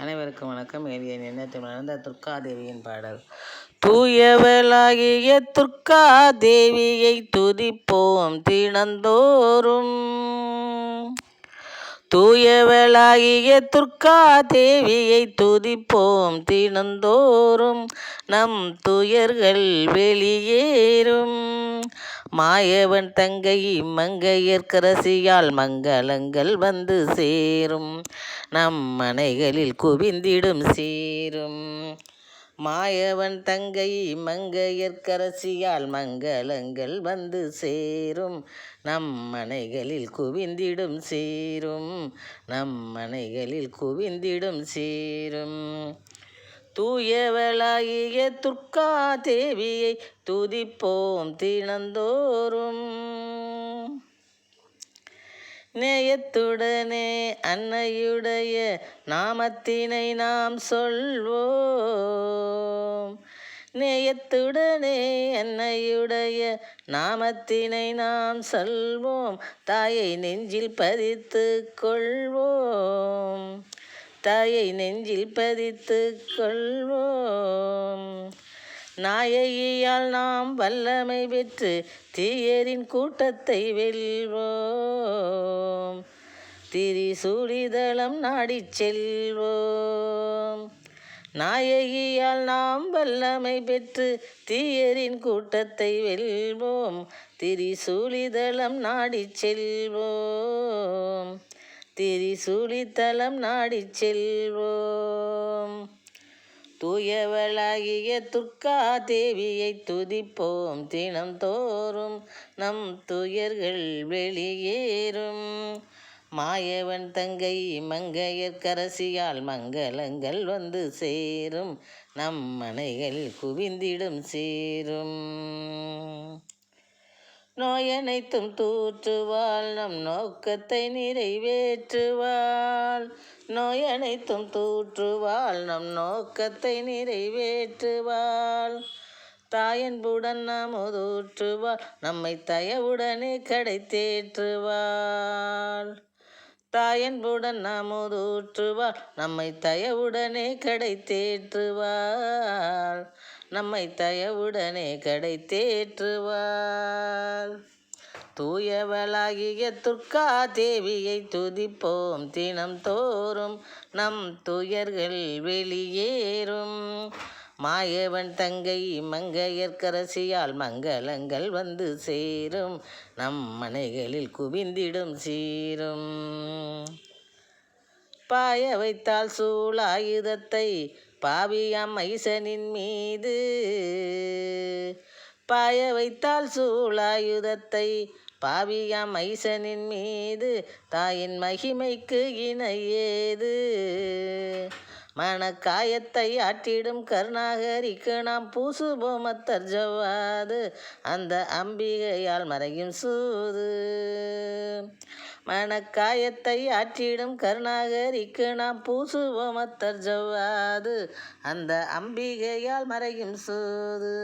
அனைவருக்கும் வணக்கம். எளிய எண்ணத்தில் நடந்த துர்காதேவியின் பாடல். தூயவளாகிய துர்காதேவியை துதிப்போம் தினந்தோறும். தூயவளாகிய துர்காதேவியை துதிப்போம் தினந்தோறும். நம் துயர்கள் வெளியேறும். மாயவன் தங்கை மங்கையர்க்கரசியால் மங்களங்கள் வந்து சேரும். நம் மனைகளில் குவிந்திடும் சீரும். மாயவன் தங்கை மங்கையர்க்கரசியால் மங்களங்கள் வந்து சேரும். நம் மனைகளில் குவிந்திடும் சீரும். நம் மனைகளில் குவிந்திடும் சீரும். தூயவளாகிய துர்க்கா தேவியை துதிப்போம் தினந்தோறும். நேயத்துடனே அன்னையுடைய நாமத்தினை நாம் சொல்வோம். நேயத்துடனே அன்னையுடைய நாமத்தினை நாம் சொல்வோம். தாயை நெஞ்சில் பதித்து கொள்வோம். தாயை நெஞ்சில் பதித்து கொள்வோம். நாயகியால் நாம் வல்லமை பெற்று தீயரின் கூட்டத்தை வெல்வோம். திரிசூழிதளம் நாடி செல்வோம். நாயகியால் நாம் வல்லமை பெற்று தீயரின் கூட்டத்தை வெல்வோம். திரிசூழிதளம் நாடி செல்வோம். திரிசூலித்தலம் நாடிச் செல்வோம். தூயவளாகிய துர்க்கா தேவியை துதிப்போம். தினம் தோறும் நம் துயர்கள் வெளியேறும். மாயவன் தங்கை மங்கையற்கரசியால் மங்களங்கள் வந்து சேரும். நம் மனைகள் குவிந்திடும் சேரும். நோயனைத்தும் தூற்றுவாள் நம் நோக்கத்தை நிறைவேற்றுவாள். நோயனைத்தும் தூற்றுவாள் நம் நோக்கத்தை நிறைவேற்றுவாள். தாயன்புடன் நாம் உதூற்றுவாள் நம்மை தயவுடனே கடை தேற்றுவாள் தாயன்புடன் நாம் ஊற்றுவாள் நம்மை தயவுடனே கடை தேற்றுவாள் நம்மை தயவுடனே கடை தேற்றுவாள் தூயவளாகிய துர்க்கா தேவியை துதிப்போம். தினம் தோறும் நம் துயர்கள் வெளியேறும். மாயவன் தங்கை மங்கையற்கரசியால் மங்களங்கள் வந்து சேரும். நம் மனைகளில் குவிந்திடும் சீரும். பாய வைத்தால் சூழாயுதத்தை பாவியாம் ஐசனின் மீது. பாய வைத்தால் சூழாயுதத்தை பாவியாம் மைசனின் மீது. தாயின் மகிமைக்கு இணையேது மனக்காயத்தை ஆற்றிடும் கருணாகரிக்கு நாம் பூசுபோம் அத்தர்ஜவாது அந்த அம்பிகையால் மறையும் சூது. மனக்காயத்தை ஆற்றிடும் கருணாகரிக்கு நாம் பூசுவோம் அத்தர் ஜவ்வாது அந்த அம்பிகையால் மறையும் சூது.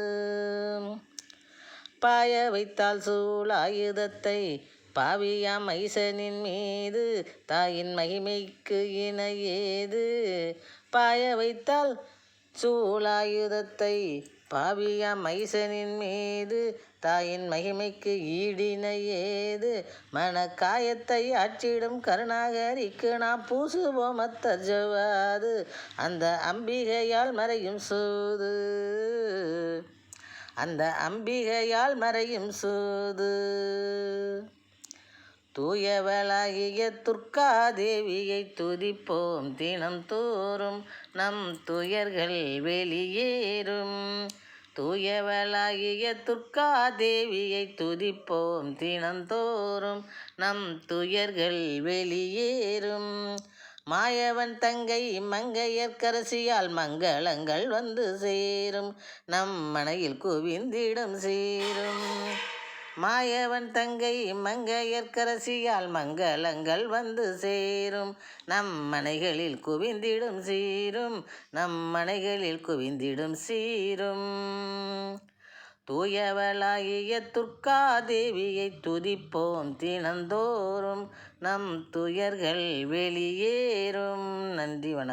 பாய வைத்தால் சூழ் ஆயுதத்தை பாவியாம் மைசனின் மீது தாயின் மகிமைக்கு இணையேது. பாய வைத்தால் சூளாயுதத்தை பாவியாம் மைசனின் மீது தாயின் மகிமைக்கு ஈடினையேது மனக்காயத்தை ஆற்றிடும் கருணாகரிக்கு நாம் பூசுவோம் அத்தஜவாது அந்த அம்பிகையால் மறையும் சூது. அந்த அம்பிகையால் மறையும் சூது. தூயவளாகிய துர்க்கா தேவியை துதிப்போம். தினம் தோறும் நம் துயர்கள் வெளியேறும். தூயவளாகிய துர்க்கா தேவியை துதிப்போம் தினந்தோறும் நம் துயர்கள் வெளியேறும். மாயவன் தங்கை மங்கையற்கரசியால் மங்களங்கள் வந்து சேரும். நம் மனையில் குவிந்திடம் சேரும். மாயவன் தங்கை மங்கையற்கரசியால் மங்களங்கள் வந்து சேரும். நம் மனைகளில் குவிந்திடும் சீரும் நம் மனைகளில் குவிந்திடும் சீரும். தூயவளாகிய துர்க்கா தேவியை துதிப்போம் தினந்தோறும். நம் துயர்கள் வெளியேறும். நன்றி வணக்கம்.